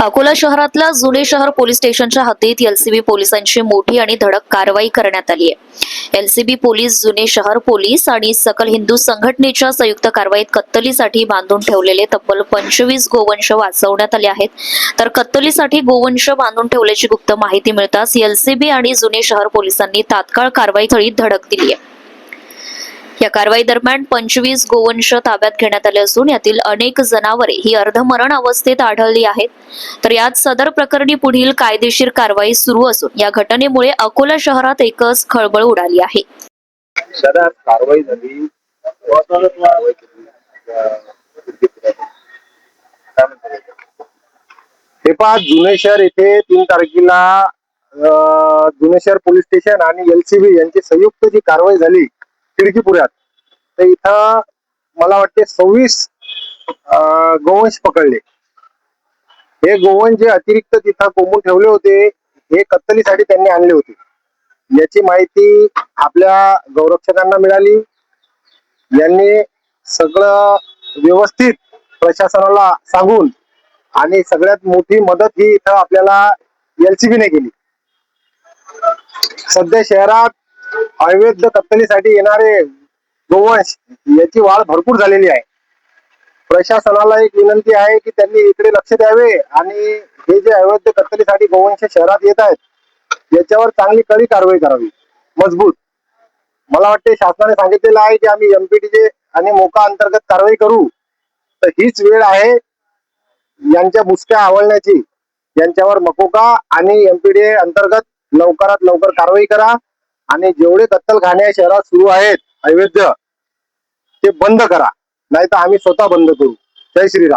अकोला शहरातल्या जुने शहर पोलीस स्टेशनच्या हद्दीत एलसीबी पोलिसांची मोठी आणि धडक कारवाई करण्यात आली आहे. एलसीबी पोलीस जुने शहर पोलीस आणि सकल हिंदू संघटनेच्या संयुक्त कारवाईत कत्तलीसाठी बांधून ठेवलेले तब्बल पंचवीस गोवंश वाचवण्यात आले आहेत. तर कत्तलीसाठी गोवंश बांधून ठेवल्याची गुप्त माहिती मिळताच एलसीबी आणि जुने शहर पोलिसांनी तात्काळ कारवाई स्थळी धडक दिली आहे. या कारवाई दरम्यान पंचवीस गोवंश ताब्यात घेण्यात आले असून यातील अनेक जनावरे ही अर्धमरण अवस्थेत आढळली आहेत तर यात सदर प्रकरणी पुढील कायदेशीर कारवाई सुरू असून या घटनेमुळे अकोला शहरात एकच खळबळ उडाली आहे कारवाई झाली? हे पहा जुने शहर येथे तीन तारखेला जुने शहर पोलीस स्टेशन आणि एलसीबी यांची संयुक्त जी कारवाई झाली खिडकीपुऱ्यात. तर इथं मला वाटते सव्वीस गोवंश पकडले. हे गोवंश जे अतिरिक्त तिथं कोंबून ठेवले होते हे कत्तलीसाठी त्यांनी आणले होते. याची माहिती आपल्या गौरक्षकांना मिळाली. यांनी सगळं व्यवस्थित प्रशासनाला सांगून आणि सगळ्यात मोठी मदत ही इथं आपल्याला एलसीबीने केली. सध्या शहरात अवैध कत्तलीसाठी येणारे गोवंश याची वाढ भरपूर झालेली आहे. प्रशासनाला एक विनंती आहे की त्यांनी इकडे लक्ष द्यावे आणि हे जे अवैध कत्तलीसाठी गोवंश शहरात येत आहेत याच्यावर चांगली कडी कारवाई करावी. मजबूत. मला वाटते शासनाने सांगितलेलं आहे की आम्ही एमपीटीचे आणि मोका अंतर्गत कारवाई करू. तर हीच वेळ आहे. यांच्या बुसक्या आवळण्याची. यांच्यावर मकोका आणि एमपीडीए अंतर्गत लवकरात लवकर कारवाई करा. आणि जेवढे कत्तलखाने शहरात सुरू आहेत अवैध ते बंद करा. नाही तर आम्ही स्वतः बंद करू. जय श्रीराम.